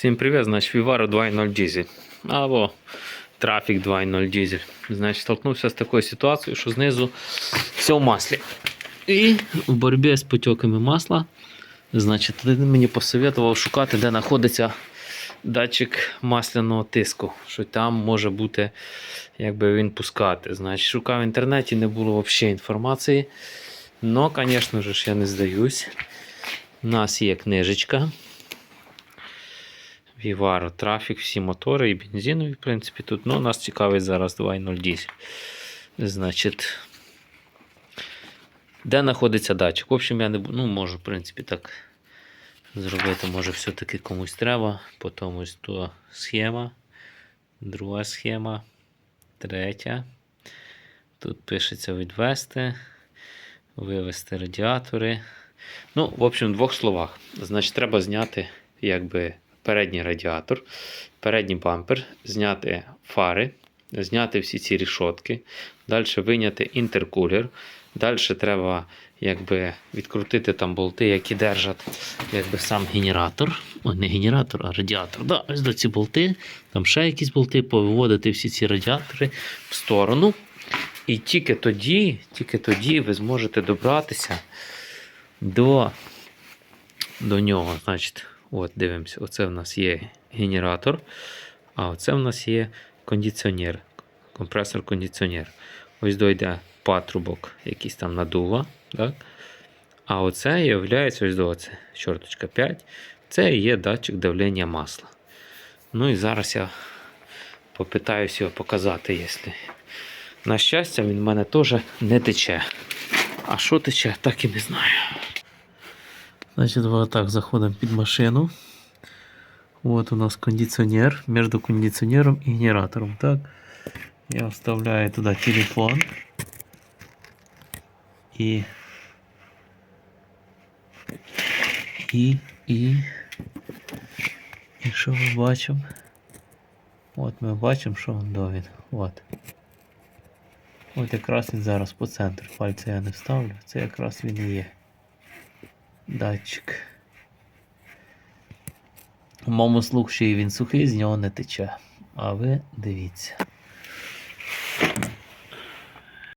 Всім привіт, значить Vivaro 2.0 дизель. Або Traffic 2.0 дизель. Значить, столкнувся з такою ситуацією, що знизу все в маслі. І в боротьбі з потеками масла, значить, він мені посоветував шукати, де знаходиться датчик масляного тиску, що там може бути, якби він пускати. Значить, шукав в інтернеті, не було взагалі інформації. Ну, звісно ж, я не здаюсь. У нас є книжечка. Vivaro Traffic, всі мотори і бензинові, в принципі, тут. Ну, нас цікавить зараз 2.0 дизель. Значить, де знаходиться датчик? В общем, я не ну, можу, в принципі, так зробити. Може, все-таки комусь треба. Потім ось то схема, друга схема, третя. Тут пишеться відвести, вивести радіатори. Ну, в общем, в двох словах. Значить, треба зняти якби передній радіатор, передній бампер, зняти фари, зняти всі ці рішотки, далі виняти інтеркулер. Далі треба якби, відкрутити там болти, які держать якби, сам генератор. Ой, не генератор, а радіатор. Да, ось до ці болти, там ще якісь болти, повиводити всі ці радіатори в сторону. І тільки тоді, тільки тоді ви зможете добратися до, до нього. Значить, от дивимося, оце в нас є генератор, а оце в нас є кондиціонер, компресор-кондиціонер. Ось дойде патрубок, якийсь там надува. Так? А оце є ось до оце, чорточка 5. Це є датчик давлення масла. Ну і зараз я попитаюся його показати, якщо. На щастя, він в мене теж не тече. А що тече, так і не знаю. Значить, вот так заходимо під машину. Вот у нас кондиціонер між кондиціонером і генератором. Так? Я вставляю туди телефон. І. І. І. І що ми бачимо? От ми бачимо, що він до він. От. От якраз він зараз по центру. Пальця я не вставлю. Це якраз він і є датчик. В моєму слух, що і він сухий, з нього не тече. А ви дивіться.